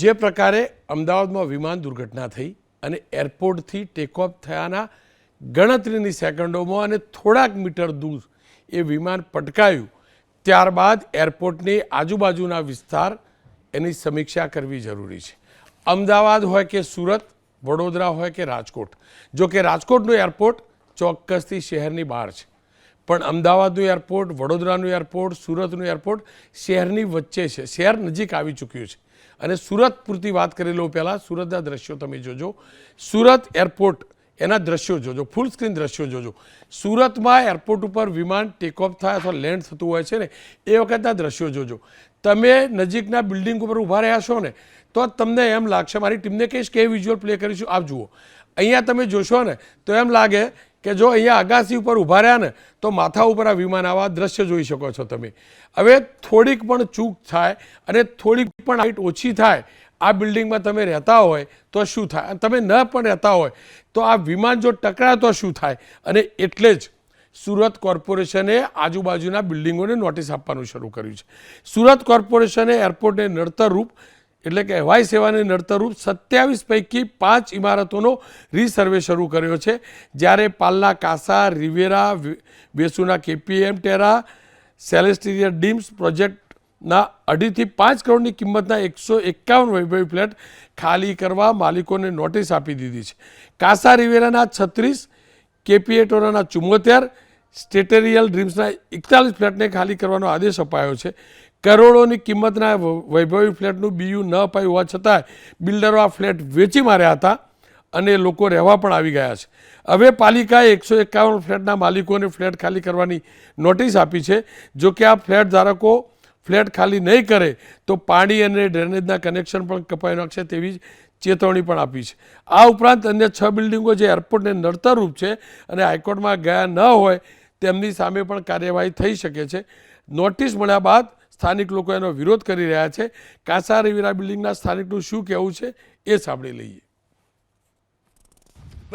જે પ્રકારે અમદાવાદમાં વિમાન દુર્ઘટના થઈ અને એરપોર્ટથી ટેકઓફ થયાના ગણતરીની સેકન્ડોમાં અને થોડાક મીટર દૂર એ વિમાન પટકાયું, ત્યારબાદ એરપોર્ટની આજુબાજુના વિસ્તાર એની સમીક્ષા કરવી જરૂરી છે. અમદાવાદ હોય કે સુરત, વડોદરા હોય કે રાજકોટ. જો કે રાજકોટનું એરપોર્ટ ચોક્કસથી શહેરની બહાર છે. પણ અમદાવાદનું એરપોર્ટ, વડોદરાનું એરપોર્ટ, સુરતનું એરપોર્ટ શહેરની વચ્ચે છે. શહેર નજીક આવી ચૂક્યું છે. અને સુરત પૂરતી વાત કરી લઉં પહેલાં. સુરતના દ્રશ્યો તમે જોજો. સુરત એરપોર્ટ, એના દ્રશ્યો જોજો. ફૂલ સ્ક્રીન દ્રશ્યો જોજો. સુરતમાં એરપોર્ટ ઉપર વિમાન ટેકઓફ થાય અથવા લેન્ડ થતું હોય છે ને, એ વખતના દ્રશ્યો જોજો. તમે નજીકના બિલ્ડિંગ ઉપર ઊભા રહ્યા છો ને, તો તમને એમ લાગશે, મારી ટીમને કહીશ કે વિઝ્યુઅલ પ્લે કરીશું. આપ જુઓ. અહીંયા તમે જોશો ને, તો એમ લાગે કે જો અહીંયા અગાસી ઉપર ઊભા રહ્યા ને, તો માથા ઉપર આ વિમાન આવા દ્રશ્ય જોઈ શકો છો તમે. હવે થોડીક પણ ચૂક થાય અને થોડીક પણ હાઇટ ઓછી થાય, આ બિલ્ડિંગમાં તમે રહેતા હોય તો શું થાય? તમે ન પણ રહેતા હોય, તો આ વિમાન જો ટકરાય તો શું થાય? અને એટલે જ સુરત કોર્પોરેશને આજુબાજુના બિલ્ડિંગોને નોટિસ આપવાનું શરૂ કર્યું છે. સુરત કોર્પોરેશને એરપોર્ટને નડતર રૂપ એટલે કે હવાઈ સેવાને નડતરરૂપ સત્યાવીસ પૈકી પાંચ ઇમારતોનો રીસર્વે શરૂ કર્યો છે. જ્યારે પાલના કાસા, રિવેરા વેસુના કેપીએમ, ટેરા સેલેસ્ટિરિયા ડીમ્સ પ્રોજેક્ટના અઢીથી પાંચ કરોડની કિંમતના એકસો એકાવન વૈભવી ફ્લેટ ખાલી કરવા માલિકોને નોટિસ આપી દીધી છે. કાસા, રિવેરાના છત્રીસ કેપીએટોરાના ચુમ્મોતેર, સ્ટેટેરિયલ ડ્રીમ્સના એકતાલીસ ફ્લેટને ખાલી કરવાનો આદેશ અપાયો છે. કરોડોની કિંમતના વૈભવી ફ્લેટનું બીયુ ન અપાયું હોવા છતાં બિલ્ડરો આ ફ્લેટ વેચી માર્યા હતા અને લોકો રહેવા પણ આવી ગયા છે. હવે પાલિકાએ એકસો એકાવન ફ્લેટના માલિકોને ફ્લેટ ખાલી કરવાની નોટિસ આપી છે. જો કે આ ફ્લેટ ધારકો ફ્લેટ ખાલી નહીં કરે તો પાણી અને ડ્રેનેજના કનેક્શન પણ કપાઈ નાખશે તેવી ચેતવણી પણ આપી છે. આ ઉપરાંત અન્ય છ બિલ્ડિંગો જે એરપોર્ટને નડતરરૂપ છે અને હાઈકોર્ટમાં ગયા ન હોય તેમની સામે પણ કાર્યવાહી થઈ શકે છે. નોટિસ મળ્યા બાદ સ્થાનિક લોકો એનો વિરોધ કરી રહ્યા છે. કાસા રવિરા બિલ્ડિંગના સ્થાનિકનું શું કહેવું છે એ સાંભળી લઈએ.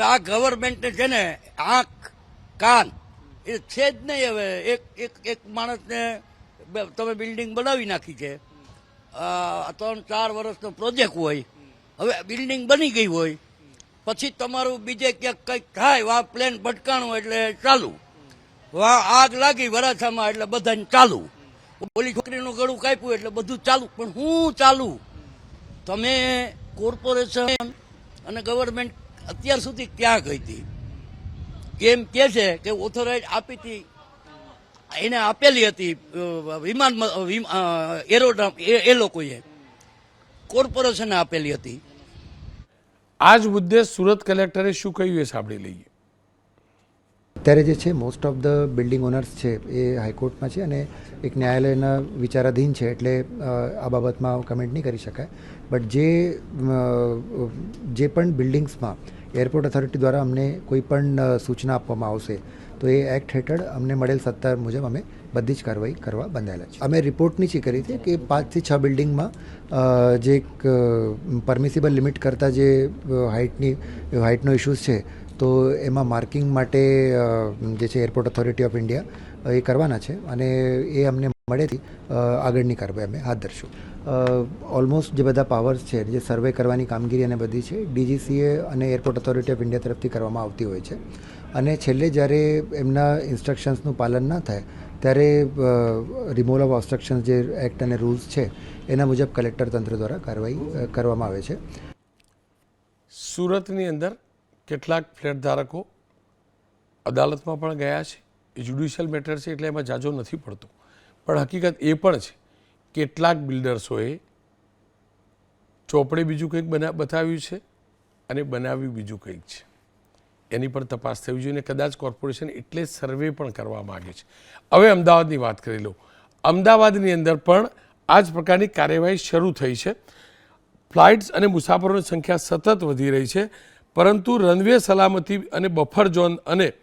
આ ગવર્મેન્ટને છે ને, આંખ, કાન, એ છે જ નહીં હવે. એક એક એક માણસને તમે બિલ્ડિંગ બનાવી નાખી છે. ત્રણ, ચાર વર્ષનો પ્રોજેક્ટ હોય. હવે બિલ્ડિંગ બની ગઈ હોય. પછી તમારું બીજે ક્યાંક કંઈક થાય, વા પ્લેન ભટકાણું એટલે ચાલુ. વા આગ લાગી વરાછામાં એટલે બધાને ચાલુ. ઓલી છોકરીનું ગળું કાપ્યું એટલે બધું ચાલુ. પણ હું ચાલુ. તમે કોર્પોરેશન અને ગવર્મેન્ટ અત્યાર સુધી ક્યાં ગઈ હતી? કેમ કે છે કે ઓથોરાઇઝ આપી હતી. એને આપેલી હતી વિમાન એરોડ્રામ એ લોકોએ. કોર્પોરેશને આપેલી હતી. આ જ મુદ્દે સુરત કલેક્ટરે શું કહ્યું એ સાંભળી લઈએ. અત્યારે જે છે most of the building owners છે એ હાઈકોર્ટમાં છે અને એક ન્યાયાલયના વિચારાધીન છે એટલે આ બાબતમાં કમેન્ટ નહીં કરી શકાય. બટ જે જે પણ બિલ્ડિંગ્સમાં એરપોર્ટ ઓથોરિટી દ્વારા અમને કોઈ પણ સૂચના આપવામાં આવશે, તો એ એક્ટ હેઠળ અમને મળેલ સત્તા મુજબ અમે બધી જ કાર્યવાહી કરવા બંધાયેલા છે અમે રિપોર્ટની ચી કરી હતી કે પાંચથી છ બિલ્ડિંગમાં જે એક પરમિસિબલ લિમિટ કરતાં જે હાઇટની હાઇટનો ઇશ્યુઝ છે તો એમાં માર્કિંગ માટે જે છે એરપોર્ટ ઓથોરિટી ઓફ ઇન્ડિયા એ કરવાના છે અને એ અમને મળેથી આગળની કાર્યવાહી અમે હાથ ધરશું. ઓલમોસ્ટ જે બધા પાવર્સ છે, જે સર્વે કરવાની કામગીરી અને બધી છે ડીજીસીએ અને એરપોર્ટ ઓથોરિટી ઓફ ઇન્ડિયા તરફથી કરવામાં આવતી હોય છે. અને છેલ્લે જ્યારે એમના ઇન્સ્ટ્રક્શન્સનું પાલન ના થાય, ત્યારે રિમૂવલ ઓફ ઓબ્સ્ટ્રક્શન્સ જે એક્ટ અને રૂલ્સ છે, એના મુજબ કલેક્ટર તંત્ર દ્વારા કાર્યવાહી કરવામાં આવે છે. સુરતની અંદર કેટલાક ફ્લેટ ધારકો અદાલતમાં પણ ગયા છે. એ જ્યુડિશિયલ મેટર છે એટલે એમાં જાજો નથી પડતો. પણ હકીકત એ પણ છે, કેટલાક બિલ્ડર્સોએ ચોપડે બીજું કંઈક બના, બતાવ્યું છે અને બનાવ્યું બીજું કંઈક છે. એની પણ તપાસ થવી જોઈએ અને કદાચ કોર્પોરેશન એટલે સર્વે પણ કરવા માગે છે. હવે અમદાવાદની વાત કરી લઉં. અમદાવાદની અંદર પણ આ જ પ્રકારની કાર્યવાહી શરૂ થઈ છે. ફ્લાઇટ્સ અને મુસાફરોની સંખ્યા સતત વધી રહી છે. પરંતુ રનવે સલામતી અને બફર ઝોન અને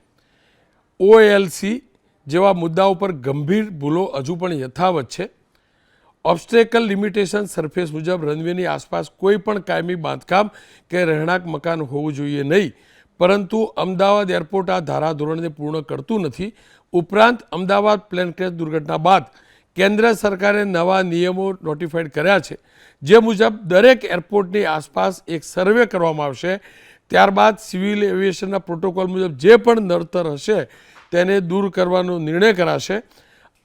ઓએલસી જેવા મુદ્દાઓ પર ગંભીર ભૂલો હજુ પણ યથાવત છે. ઓબ્સ્ટેકલ લિમિટેશન સરફેસ મુજબ રનવેની આસપાસ કોઈ પણ કાયમી બાંધકામ કે રહેણાંક મકાન હોવું જોઈએ નહીં. પરંતુ અમદાવાદ એરપોર્ટ આ ધારાધોરણને પૂર્ણ કરતું નથી. ઉપરાંત અમદાવાદ પ્લેન ક્રેશ દુર્ઘટના બાદ કેન્દ્ર સરકારે નવા નિયમો નોટિફાઈડ કર્યા છે. જે મુજબ દરેક એરપોર્ટની આસપાસ એક સર્વે કરવામાં આવશે. ત્યારબાદ સિવિલ એવિએશનના પ્રોટોકોલ મુજબ જે પણ નડતર હશે તેને દૂર કરવાનો નિર્ણય કરાશે.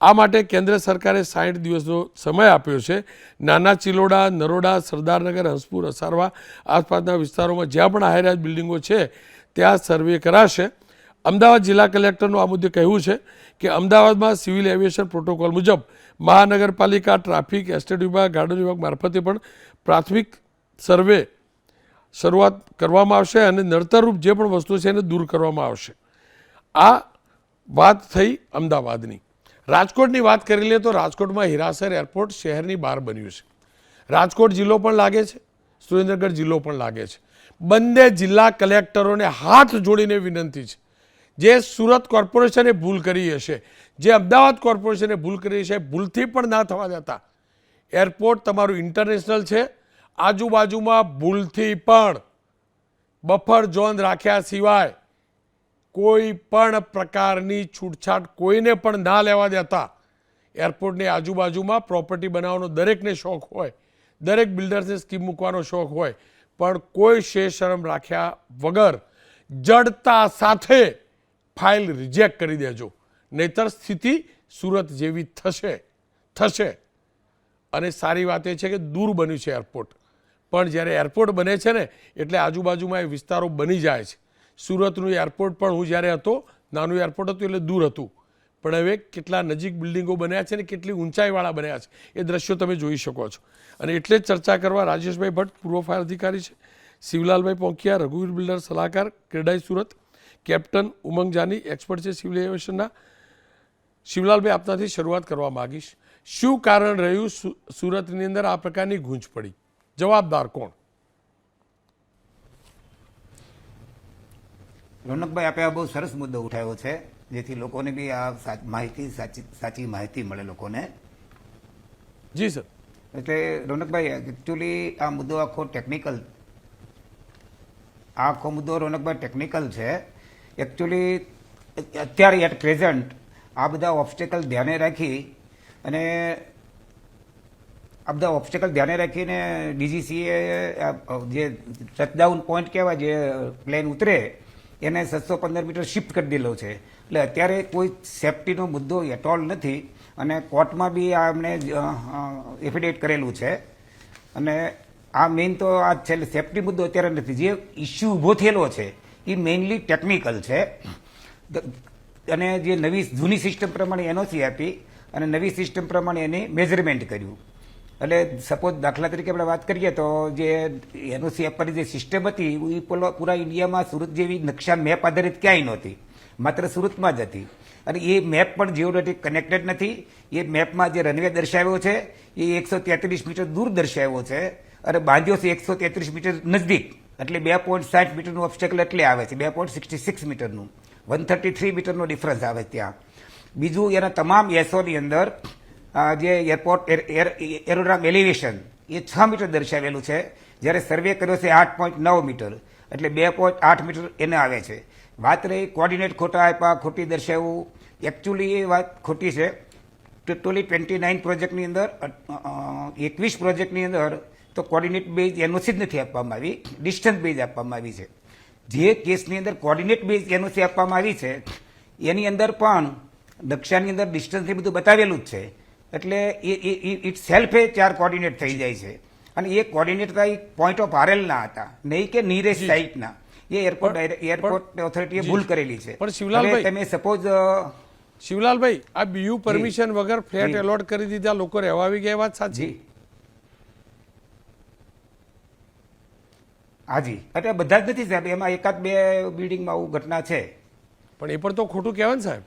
આ માટે કેન્દ્ર સરકારે સાઠ દિવસનો સમય આપ્યો છે. નાના ચિલોડા, નરોડા, સરદારનગર, હંસપુર, અસારવા આસપાસના વિસ્તારોમાં જ્યાં પણ હાઈરાઇઝ બિલ્ડિંગો છે, ત્યાં સર્વે કરાશે. અમદાવાદ જિલ્લા કલેક્ટરનું આ મુદ્દે કહેવું છે કે અમદાવાદમાં સિવિલ એવિએશન પ્રોટોકોલ મુજબ મહાનગરપાલિકા ટ્રાફિક, એસ્ટેટ વિભાગ, ગાર્ડન વિભાગ મારફતે પણ પ્રાથમિક સર્વે શરૂઆત કરવામાં આવશે અને નડતરરૂપ જે પણ વસ્તુ છે એને દૂર કરવામાં આવશે. આ વાત થઈ અમદાવાદની. રાજકોટની વાત કરી લઈએ તો રાજકોટમાં હિરાસર એરપોર્ટ શહેરની બહાર બન્યું છે. રાજકોટ જિલ્લો પણ લાગે છે. સુરેન્દ્રનગર જિલ્લો પણ લાગે છે. બંને જિલ્લા કલેક્ટરોને હાથ જોડીને વિનંતી છે. જે સુરત કોર્પોરેશને ભૂલ કરી હશે, જે અમદાવાદ કોર્પોરેશને ભૂલ કરી હશે, ભૂલથી પણ ના થવા દેતા. એરપોર્ટ તમારું ઇન્ટરનેશનલ છે. આજુબાજુમાં ભૂલથી પણ બફર ઝોન રાખ્યા સિવાય કોઈ પણ પ્રકારની છૂટછાટ કોઈને પણ ના લેવા દેતા એરપોર્ટની આજુબાજુમાં પ્રોપર્ટી બનાવવાનો દરેકને શોખ હોય, દરેક બિલ્ડર્સને સ્કીમ મૂકવાનો શોખ હોય, પણ કોઈ શેષરમ રાખ્યા વગર જડતા સાથે ફાઇલ રિજેક્ટ કરી દેજો. નહીતર સ્થિતિ સુરત જેવી થશે થશે. અને સારી વાત એ છે કે દૂર બન્યું છે એરપોર્ટ. પણ જ્યારે એરપોર્ટ બને છે ને, એટલે આજુબાજુમાં એ વિસ્તારો બની જાય છે. સુરતનું એરપોર્ટ પણ હું જ્યારે હતો, નાનું એરપોર્ટ હતું એટલે દૂર હતું. પણ હવે કેટલા નજીક બિલ્ડિંગો બન્યા છે ને, કેટલી ઊંચાઈવાળા બન્યા છે, એ દ્રશ્યો તમે જોઈ શકો છો. અને એટલે જ ચર્ચા કરવા રાજેશભાઈ ભટ્ટ પૂર્વ ફાયર અધિકારી છે. શિવલાલભાઈ પોંખિયા, રઘુવીર બિલ્ડર સલાહકાર, ક્રેડાઈ સુરત. કેપ્ટન ઉમંગ જાની, એક્સપર્ટ છે સિવિલ એવિએશનના. શિવલાલભાઈ, આપનાથી શરૂઆત કરવા માગીશ. શું કારણ રહ્યું સુરતની અંદર આ પ્રકારની ગૂંચ પડી? જવાબદાર કોણ? રોનકભાઈ આપે આ બહુ સરસ મુદ્દો ઉઠાવ્યો છે જેથી લોકોને બી આ માહિતી સાચી સાચી માહિતી મળે લોકોને. જી સર. એટલે રોનકભાઈ એકચ્યુઅલી આ મુદ્દો આખો ટેકનિકલ આખો મુદ્દો રોનકભાઈ ટેકનિકલ છે. એકચ્યુઅલી અત્યારે એટ પ્રેઝન્ટ આ બધા ઓબ્સ્ટેકલ ધ્યાને રાખી અને આ બધા ઓબ્સ્ટેકલ ધ્યાને રાખીને ડીજીસીએ જે ટચડાઉન પોઈન્ટ કહેવાય, જે પ્લેન ઉતરે, એને સાતસો પંદર મીટર શિફ્ટ કરી દીધો છે. એટલે અત્યારે કોઈ સેફટીનો મુદ્દો એટોલ નથી અને કોર્ટમાં બી આ એમણે એફિડેવિટ કરેલું છે. અને આ મેઇન તો આ છે સેફટી મુદ્દો અત્યારે નથી. જે ઇસ્યુ ઊભો થયેલો છે, એ મેઇનલી ટેકનિકલ છે. અને જે નવી, જૂની સિસ્ટમ પ્રમાણે એનઓસી આપી અને નવી સિસ્ટમ પ્રમાણે એની મેઝરમેન્ટ કર્યું. એટલે સપોઝ દાખલા તરીકે આપણે વાત કરીએ તો જે એનઓસી આપવાની જે સિસ્ટમ હતી એ પૂરો- ઇન્ડિયામાં સુરત જેવી નકશા મેપ આધારિત ક્યાંય નહોતી. માત્ર સુરતમાં જ હતી. અને એ મેપ પણ જીઓડેટિક કનેક્ટેડ નથી. એ મેપમાં જે રનવે દર્શાવ્યો છે, એ એકસો તેત્રીસ મીટર દૂર દર્શાવ્યો છે અને બાંધ્યો છે એકસો તેત્રીસ મીટર નજદીક એટલે બે પોઈન્ટ સાઠ મીટરનું ઓબ્સ્ટેકલ એટલે આવે છે. બે પોઈન્ટ સિક્સટી સિક્સ મીટરનું. વન થર્ટી થ્રી મીટરનો ડિફરન્સ આવે ત્યાં. બીજું એના તમામ એસઓની અંદર જે એરપોર્ટ એરોડ્રામ એલિવેશન એ છ મીટર દર્શાવેલું છે. જ્યારે સર્વે કર્યો છે આઠ પોઈન્ટ નવ મીટર. એટલે બે પોઈન્ટ આઠ મીટર એને આવે છે. વાત રહી કોર્ડિનેટ ખોટા આપ્યા, ખોટી દર્શાવવું એકચ્યુઅલી એ વાત ખોટી છે. ટોટલી ટ્વેન્ટી નાઇન પ્રોજેક્ટની અંદર એકવીસ પ્રોજેક્ટની અંદર તો કોર્ડિનેટ બેઝ એનઓસી જ નથી આપવામાં આવી. ડિસ્ટન્સ બેઝ આપવામાં આવી છે. જે કેસની અંદર કોર્ડિનેટ બેઝ એનઓસી આપવામાં આવી છે, એની અંદર પણ નકશાની અંદર ડિસ્ટન્સ એ બધું બતાવેલું જ છે. એટલે એ ઇટ સેલ્ફ એ ચાર કોર્ડિનેટ થઈ જાય છે. અને એ કોર્ડિનેટ કઈ પોઈન્ટ ઓફ આરએલ ના હતા. નહીં કે નીરેસ્ટ સાઇટના એ એરપોર્ટ એરપોર્ટ ઓથોરિટીએ ભૂલ કરેલી છે. પણ શિવલાલભાઈ- તમે સપોઝ શિવલાલભાઈ આ બીયુ પરમિશન વગર ફ્લેટ. એલોટ કરી દીધા લોકો રહેવા આવી ગયા વાત સાચી? હાજી એટલે બધા જ નથી સાહેબ. એમાં એકાદ બે બિલ્ડિંગમાં આવું ઘટના છે. પણ એ પણ તો ખોટું કહેવાય ને સાહેબ.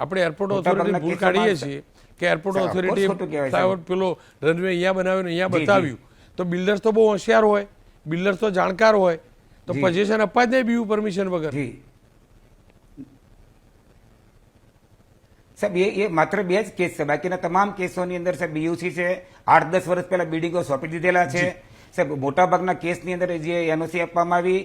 આપણે એરપોર્ટ ઓથોરિટી ભૂલ કાઢીએ છીએ. કે એરપોર્ટ ઓથોરિટી ફ્લાયઓવર પેલો રનવે અહીંયા બનાવ્યો અહીંયા. બતાવ્યું. તો બિલ્ડર્સ તો બહુ હોશિયાર હોય બિલ્ડર્સ તો જાણકાર હોય તો. પોઝિશન અપાય જ નહીં બીયુ પરમિશન વગર. સાહેબ એ એ માત્ર બે જ કેસ છે. બાકીના તમામ કેસોની અંદર સાહેબ બીયુસી છે આઠ દસ વર્ષ પહેલા બિલ્ડિંગો સોંપી દીધેલા છે. સાહેબ મોટાભાગના કેસની અંદર જે એનઓસી આપવામાં આવી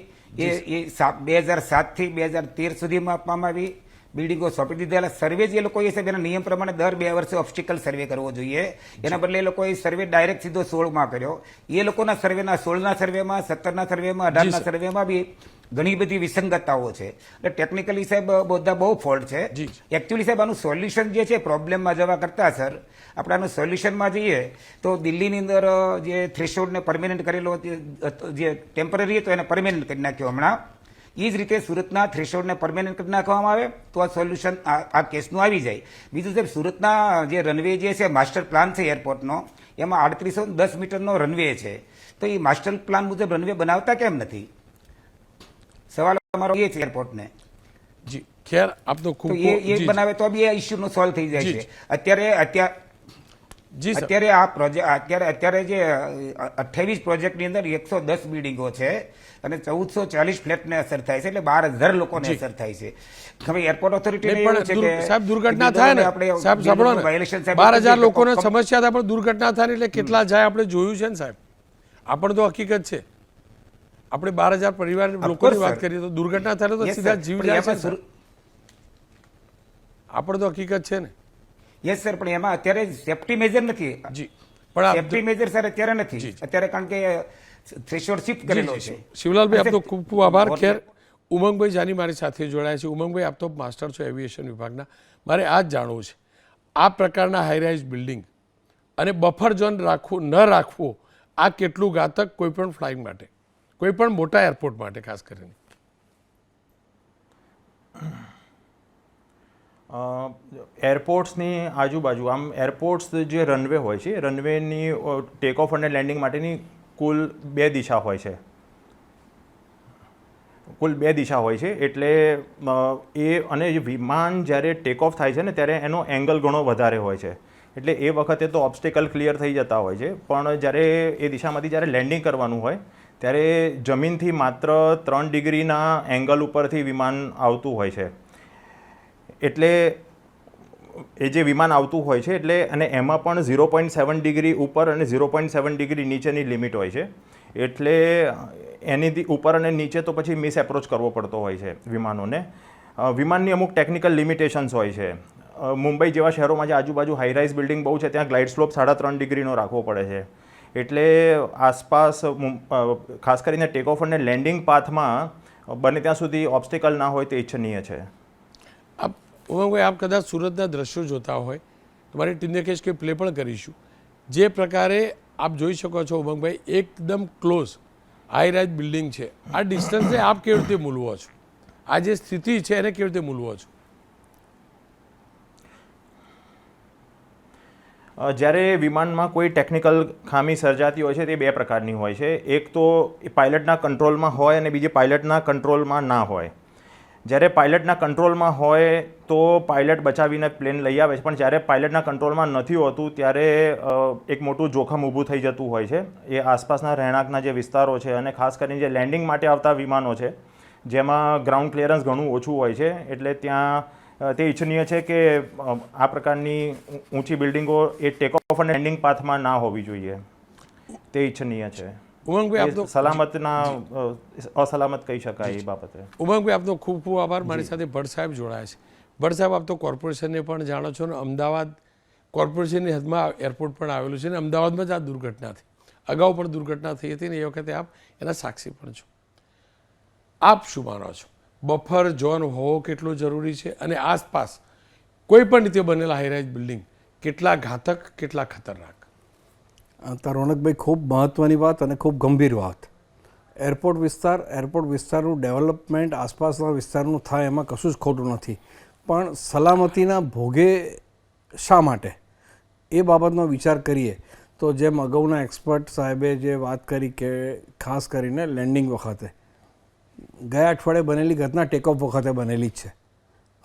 એ એ બે હજાર સાતથી બે હજાર તેર સુધીમાં આપવામાં આવી. બિલ્ડિંગો સોંપી દીધેલા સર્વે જે લોકો છે તેના નિયમ પ્રમાણે દર બે વર્ષે ઓબ્સ્ટિકલ સર્વે કરવો જોઈએ. એના બદલે એ લોકોએ સર્વે ડાયરેક્ટ સીધો સોળમાં કર્યો. એ લોકોના સર્વેના સોળના સર્વેમાં સત્તરના સર્વેમાં અઢારના સર્વેમાં બી ઘણી બધી વિસંગતતાઓ છે. એટલે ટેકનિકલી સાહેબ બધા બહુ ફોલ્ટ છે. એકચ્યુઅલી સાહેબ આનું સોલ્યુશન જે છે પ્રોબ્લેમમાં જવા કરતા સર આપણે આનું સોલ્યુશનમાં જઈએ તો દિલ્હીની અંદર જે થ્રેશોલ્ડને પરમેનન્ટ કરેલો જે ટેમ્પરરી હતો એને પરમેનન્ટ કરી નાખ્યો હમણાં. એ જ રીતે સુરતના થ્રેશોર્ડને પરમેનન્ટ કરી નાખવામાં આવે તો આ સોલ્યુશન આ કેસનું આવી જાય. બીજું સાહેબ સુરતના જે રનવે જે છે માસ્ટર પ્લાન છે એરપોર્ટનો એમાં આડત્રીસો દસ મીટરનો રનવે છે. તો એ માસ્ટર પ્લાન મુજબ રનવે બનાવતા કેમ નથી? સવાલ અમારો એ છે એરપોર્ટને જી ખેર આપનો ખૂબ એ બનાવે તો બી આ ઇસ્યુનો સોલ્વ થઈ જાય છે. અત્યારે અત્યારે અત્યારે આ પ્રોજેક્ટ અત્યારે અત્યારે જે અઠ્યાવીસ પ્રોજેક્ટની અંદર એકસો દસ બિલ્ડિંગો છે અને ચૌદસો ચાલીસ ફ્લેટને અસર થાય છે એટલે બાર હજાર લોકોને અસર થાય છે. હવે એરપોર્ટ ઓથોરિટી નહીં, છે કે સાહેબ દુર્ઘટના થાય ને. સાહેબ સાંભળો ને. બાર હજાર લોકોને સમસ્યા થાય પણ દુર્ઘટના થાય એટલે કેટલા જાય આપણે જોયું છે ને સાહેબ? આપણ તો હકીકત છે. આપણે બાર હજાર પરિવાર લોકોની વાત કરીએ તો દુર્ઘટના થાય તો સીધા જીવ જાય છે આપણે તો હકીકત છે ને. યસ સર પણ એમાં અત્યારે સેફટી મેજર નથી. જી પણ સેફટી મેજર સર અત્યારે નથી. અત્યારે કારણ કે થ્રેશોલ્ડ શિફ્ટ કરેલો છે. શિવલાલભાઈ આપનો ખૂબ ખૂબ આભાર. ખેર ઉમંગભાઈ જાની મારી સાથે જોડાયા છે. ઉમંગભાઈ આપ તો માસ્ટર છો એવિએશન વિભાગના. મારે આ જ જાણવું છે. આ પ્રકારના હાઈરાઇઝ બિલ્ડિંગ અને બફર ઝોન રાખવું ન રાખવો આ કેટલું ઘાતક કોઈ પણ ફ્લાઇંગ માટે કોઈ પણ મોટા એરપોર્ટ માટે ખાસ કરીને? એરપોર્ટ્સની આજુબાજુ, આમ એરપોર્ટ્સ જે રનવે હોય છે રનવેની ટેક ઓફ અને લેન્ડિંગ માટેની કુલ બે દિશા હોય છે. કુલ બે દિશા હોય છે, એટલે એ અને વિમાન જ્યારે ટેક ઓફ થાય છે ને, ત્યારે એનો એંગલ ઘણો વધારે હોય છે. એટલે એ વખતે તો ઓબ્સ્ટેકલ ક્લિયર થઈ જતા હોય છે, પણ જ્યારે એ દિશામાંથી જ્યારે લેન્ડિંગ કરવાનું હોય, ત્યારે જમીનથી માત્ર ત્રણ ડિગ્રીના એંગલ ઉપરથી વિમાન આવતું હોય છે. એટલે એ જે વિમાન આવતું હોય છે, એટલે અને એમાં પણ ઝીરો પોઈન્ટ સેવન ડિગ્રી ઉપર અને ઝીરો પોઈન્ટ સેવન ડિગ્રી નીચેની લિમિટ હોય છે. એટલે એની ઉપર અને નીચે તો પછી મિસ એપ્રોચ કરવો પડતો હોય છે વિમાનોને. વિમાનની અમુક ટેકનિકલ લિમિટેશન્સ હોય છે. મુંબઈ જેવા શહેરોમાં જે આજુબાજુ હાઈરાઇઝ બિલ્ડિંગ બહુ છે, ત્યાં ગ્લાઇડ સ્લોપ સાડા ત્રણ ડિગ્રીનો રાખવો પડે છે. એટલે આસપાસ ખાસ કરીને ટેક ઓફ અને લેન્ડિંગ પાથમાં બને ત્યાં સુધી ઓબ્સ્ટિકલ ના હોય તે ઇચ્છનીય છે. ઉમંગભાઈ આપ કદાચ સુરતના દ્રશ્યો જોતા હોય, તમારી ટીમને કહીશ કે પ્લે પણ કરીશું. જે પ્રકારે આપ જોઈ શકો છો ઉમંગભાઈ, એકદમ ક્લોઝ હાઈ રાઇઝ બિલ્ડિંગ છે. આ ડિસ્ટન્સને આપ કેવી રીતે મૂલવો છો? આ જે સ્થિતિ છે એને કેવી રીતે મૂલવો છો? જ્યારે વિમાનમાં કોઈ ટેકનિકલ ખામી સર્જાતી હોય છે, તે બે પ્રકારની હોય છે. એક તો પાયલટના કંટ્રોલમાં હોય અને બીજી પાયલટના કંટ્રોલમાં ના હોય. જ્યારે પાયલટના કંટ્રોલમાં હોય તો પાયલટ બચાવીને પ્લેન લઈ આવે છે. પણ જ્યારે પાયલટના કંટ્રોલમાં નથી હોતું, ત્યારે એક મોટું જોખમ ઊભું થઈ જતું હોય છે. એ આસપાસના રહેણાંકના જે વિસ્તારો છે અને ખાસ કરીને જે લેન્ડિંગ માટે આવતા વિમાનો છે, જેમાં ગ્રાઉન્ડ ક્લિયરન્સ ઘણું ઓછું હોય છે. એટલે ત્યાં તે ઇચ્છનીય છે કે આ પ્રકારની ઊંચી બિલ્ડિંગો એ ટેક ઓફ અને લેન્ડિંગ પાથમાં ના હોવી જોઈએ. તે ઇચ્છનીય છે. ઉમંગભાઈ આપનો સલામતના અસલામત કહી શકાય એ બાબતે. ઉમંગભાઈ આપનો ખૂબ ખૂબ આભાર. મારી સાથે ભટ્ટ સાહેબ જોડાયા છે. ભટ્ટ સાહેબ આપ તો કોર્પોરેશનને પણ જાણો છો ને અમદાવાદ કોર્પોરેશનની હદમાં એરપોર્ટ પણ આવેલું છે અને અમદાવાદમાં જ આ દુર્ઘટના થઈ. અગાઉ પણ દુર્ઘટના થઈ હતી ને એ વખતે આપ એના સાક્ષી પણ છો. આપ શું માનો છો? બફર ઝોન હોવો કેટલો જરૂરી છે? અને આસપાસ કોઈ પણ રીતે બનેલા હાઈરાઇઝ બિલ્ડિંગ કેટલા ઘાતક કેટલા ખતરનાક? તો રોનકભાઈ ખૂબ મહત્ત્વની વાત અને ખૂબ ગંભીર વાત. એરપોર્ટ વિસ્તાર, એરપોર્ટ વિસ્તારનું ડેવલપમેન્ટ આસપાસના વિસ્તારનું થાય એમાં કશું જ ખોટું નથી. પણ સલામતીના ભોગે શા માટે? એ બાબતનો વિચાર કરીએ. તો જેમ અગાઉના એક્સપર્ટ સાહેબે જે વાત કરી કે ખાસ કરીને લેન્ડિંગ વખતે. ગયા અઠવાડિયે બનેલી ઘટના ટેકઓફ વખતે બનેલી જ છે.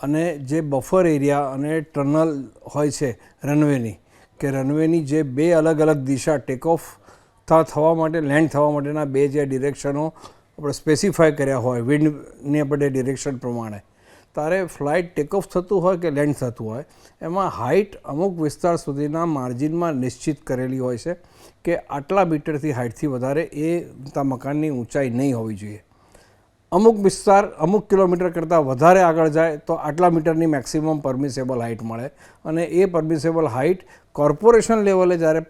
અને જે બફર એરિયા અને ટનલ હોય છે રનવેની કે રનવેની જે બે અલગ અલગ દિશા ટેકઓફ થવા માટે લેન્ડ થવા માટેના બે જે ડિરેક્શનો આપણે સ્પેસિફાય કર્યા હોય વિન્ડની આપણે ડિરેક્શન પ્રમાણે. તારે ફ્લાઇટ ટેકઓફ થતું હોય કે લેન્ડ થતું હોય, એમાં હાઇટ અમુક વિસ્તાર સુધીના માર્જિનમાં નિશ્ચિત કરેલી હોય છે કે આટલા મીટરથી હાઇટથી વધારે એ તા મકાનની ઊંચાઈ નહીં હોવી જોઈએ. અમુક વિસ્તાર અમુક કિલોમીટર કરતાં વધારે આગળ જાય તો આટલા મીટરની મેક્સિમમ પરમિસેબલ હાઇટ મળે. અને એ પરમિસેબલ હાઇટ કોર્પોરેશન લેવલે જ્યારે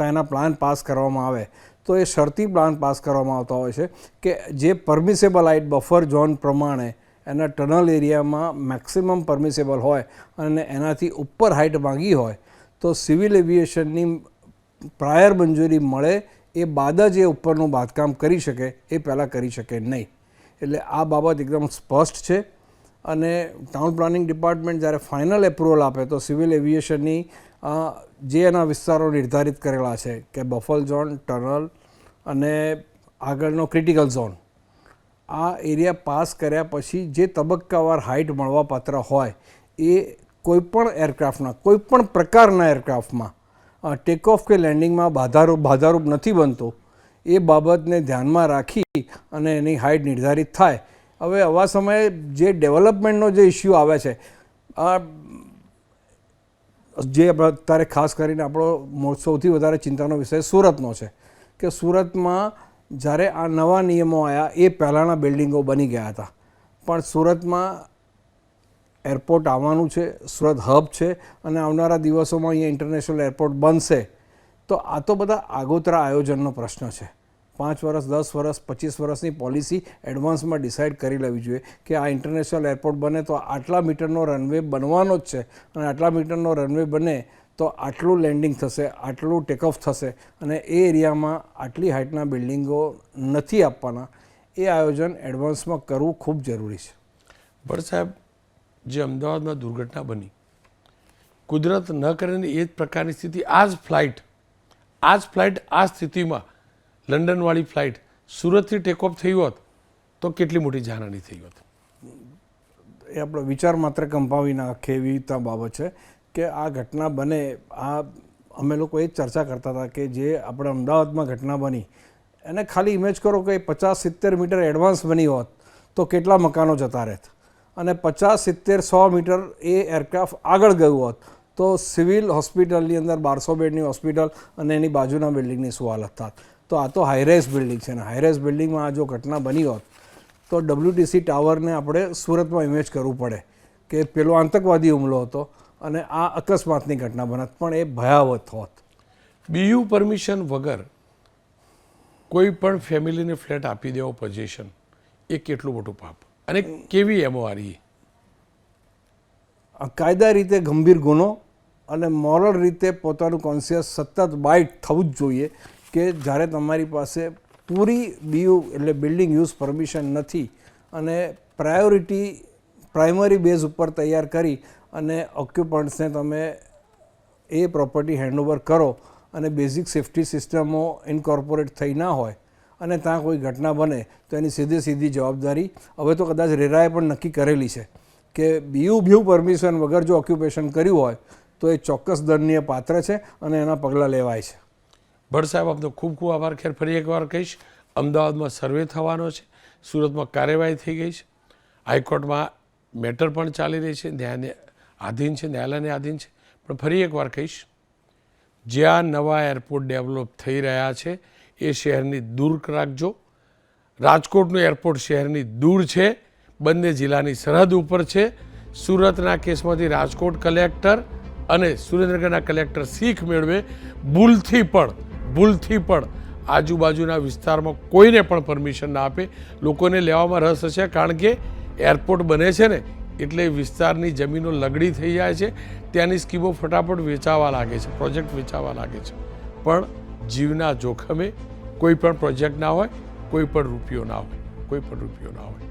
તેના પ્લાન પાસ કરવામાં આવે, તો એ શરતી પ્લાન પાસ કરવામાં આવતા હોય છે કે જે પરમિસેબલ હાઇટ બફર ઝોન પ્રમાણે એના ટનલ એરિયામાં મેક્સિમમ પરમિસેબલ હોય અને એનાથી ઉપર હાઇટ માંગી હોય, તો સિવિલ એવિએશનની પ્રાયર મંજૂરી મળે એ બાદ જ એ ઉપરનું બાંધકામ કરી શકે, એ પહેલાં કરી શકે નહીં. એટલે આ બાબત એકદમ સ્પષ્ટ છે. અને ટાઉન પ્લાનિંગ ડિપાર્ટમેન્ટ જ્યારે ફાઇનલ એપ્રુવલ આપે તો સિવિલ એવિએશનની જે એના વિસ્તારો નિર્ધારિત કરેલા છે કે બફલ ઝોન ટનલ અને આગળનો ક્રિટિકલ ઝોન આ એરિયા પાસ કર્યા પછી જે તબક્કાવાર હાઇટ મળવાપાત્ર હોય એ કોઈપણ એરક્રાફ્ટના કોઈપણ પ્રકારના એરક્રાફ્ટમાં ટેક ઓફ કે લેન્ડિંગમાં બાધારૂપ બાધારૂપ નથી બનતો. એ બાબતને ધ્યાનમાં રાખી અને એની હાઇટ નિર્ધારિત થાય. હવે આવા સમયે જે ડેવલપમેન્ટનો જે ઇસ્યુ આવે છે જે અત્યારે ખાસ કરીને આપણો સૌથી વધારે ચિંતાનો વિષય સુરતનો છે કે સુરતમાં જ્યારે આ નવા નિયમો આવ્યા એ પહેલાંના બિલ્ડિંગો બની ગયા હતા. પણ સુરતમાં એરપોર્ટ આવવાનું છે, સુરત હબ છે અને આવનારા દિવસોમાં અહીંયા ઇન્ટરનેશનલ એરપોર્ટ બનશે. તો આ તો બધા આગોતરા આયોજનનો પ્રશ્ન છે. પાંચ વર્ષ દસ વર્ષ પચીસ વર્ષની પોલિસી એડવાન્સમાં ડિસાઇડ કરી લેવી જોઈએ કે આ ઇન્ટરનેશનલ એરપોર્ટ બને તો આટલા મીટરનો રનવે બનવાનો જ છે અને આટલા મીટરનો રનવે બને તો આટલું લેન્ડિંગ થશે, આટલું ટેકઓફ થશે અને એ એરિયામાં આટલી હાઇટના બિલ્ડિંગો નથી આપવાના. એ આયોજન એડવાન્સમાં કરવું ખૂબ જરૂરી છે. ભટ્ટ સાહેબ, જે અમદાવાદમાં દુર્ઘટના બની, કુદરત ન કરીને એ જ પ્રકારની સ્થિતિ આ જ ફ્લાઇટ આ જ ફ્લાઇટ આ સ્થિતિમાં. લંડનવાળી ફ્લાઇટ સુરતથી ટેકઓફ થઈ હોત તો કેટલી મોટી જાનહાની થઈ હોત? એ આપણો વિચાર માત્ર કંપાવી નાખે એવી બાબત છે કે આ ઘટના બને, આ અમે લોકો એ ચર્ચા કરતા હતા કે જે આપણે અમદાવાદમાં ઘટના બની, એને ખાલી ઇમેજ કરો કે પચાસ સિત્તેર મીટર એડવાન્સ બની હોત તો કેટલા મકાનો જતા રહેત? અને પચાસ સિત્તેર સો મીટર એ એરક્રાફ્ટ આગળ ગયું હોત તો સિવિલ હોસ્પિટલની અંદર બારસો બેડની હોસ્પિટલ અને એની બાજુના બિલ્ડિંગની શું હાલત થાત તો આ તો હાઈરેઝ બિલ્ડિંગ છે અને હાઈરેઝ બિલ્ડિંગમાં આ જો ઘટના બની હોત તો ડબ્લ્યુટીસી ટાવરને આપણે સુરતમાં ઇમેજ કરવું પડે કે પેલો આતંકવાદી હુમલો હતો અને આ અકસ્માતની ઘટના બનત પણ એ ભયાવહ હોત. બીયુ પરમિશન વગર કોઈ પણ ફેમિલીને ફ્લેટ આપી દેવો પોઝિશન એ કેટલું મોટું પાપ. અને કેવી એમઓઆરઈ આ કાયદા રીતે ગંભીર ગુનો અને મોરલ રીતે પોતાનું કોન્શિયસ સતત બાઇટ થવું જ જોઈએ કે જ્યારે તમારી પાસે પૂરી બીયુ એટલે બિલ્ડિંગ યુઝ પરમિશન નથી અને પ્રાયોરિટી પ્રાઇમરી બેઝ ઉપર તૈયાર કરી અને ઓક્યુપન્ટ્સને તમે એ પ્રોપર્ટી હેન્ડઓવર કરો અને બેઝિક સેફ્ટી સિસ્ટમો ઇન્કોર્પોરેટ થઈ ના હોય અને ત્યાં કોઈ ઘટના બને, તો એની સીધી સીધી જવાબદારી હવે તો કદાચ રેરાએ પણ નક્કી કરેલી છે કે બીયુ બ્યુ પરમિશન વગર જો ઓક્યુપેશન કર્યું હોય તો એ ચોક્કસ દંડનીય પાત્ર છે અને એના પગલાં લેવાય છે. ભટ્ટ સાહેબ, આપનો ખૂબ ખૂબ આભાર. ખેર, ફરી એકવાર કહીશ, અમદાવાદમાં સર્વે થવાનો છે, સુરતમાં કાર્યવાહી થઈ ગઈ છે, હાઈકોર્ટમાં મેટર પણ ચાલી રહી છે ન્યાયને આધીન છે, ન્યાયાલયને આધીન છે. પણ ફરી એકવાર કહીશ, જ્યાં નવા એરપોર્ટ ડેવલપ થઈ રહ્યા છે, એ શહેરની દૂર રાખજો. રાજકોટનું એરપોર્ટ શહેરની દૂર છે, બંને જિલ્લાની સરહદ ઉપર છે. સુરતના કેસમાંથી રાજકોટ કલેક્ટર અને સુરેન્દ્રનગરના કલેક્ટર શીખ મેળવે ભૂલથી પણ ભૂલથી પણ આજુબાજુના વિસ્તારમાં કોઈને પણ પરમિશન ના આપે. લોકોને લેવામાં રસ હશે કારણ કે એરપોર્ટ બને છે ને, એટલે વિસ્તારની જમીનો લગડી થઈ જાય છે. ત્યાંની સ્કીમો ફટાફટ વેચાવા લાગે છે, પ્રોજેક્ટ વેચાવા લાગે છે. પણ જીવના જોખમે કોઈ પણ પ્રોજેક્ટ ના હોય, કોઈ પણ રૂપિયો ના હોય, કોઈ પણ રૂપિયો ના હોય.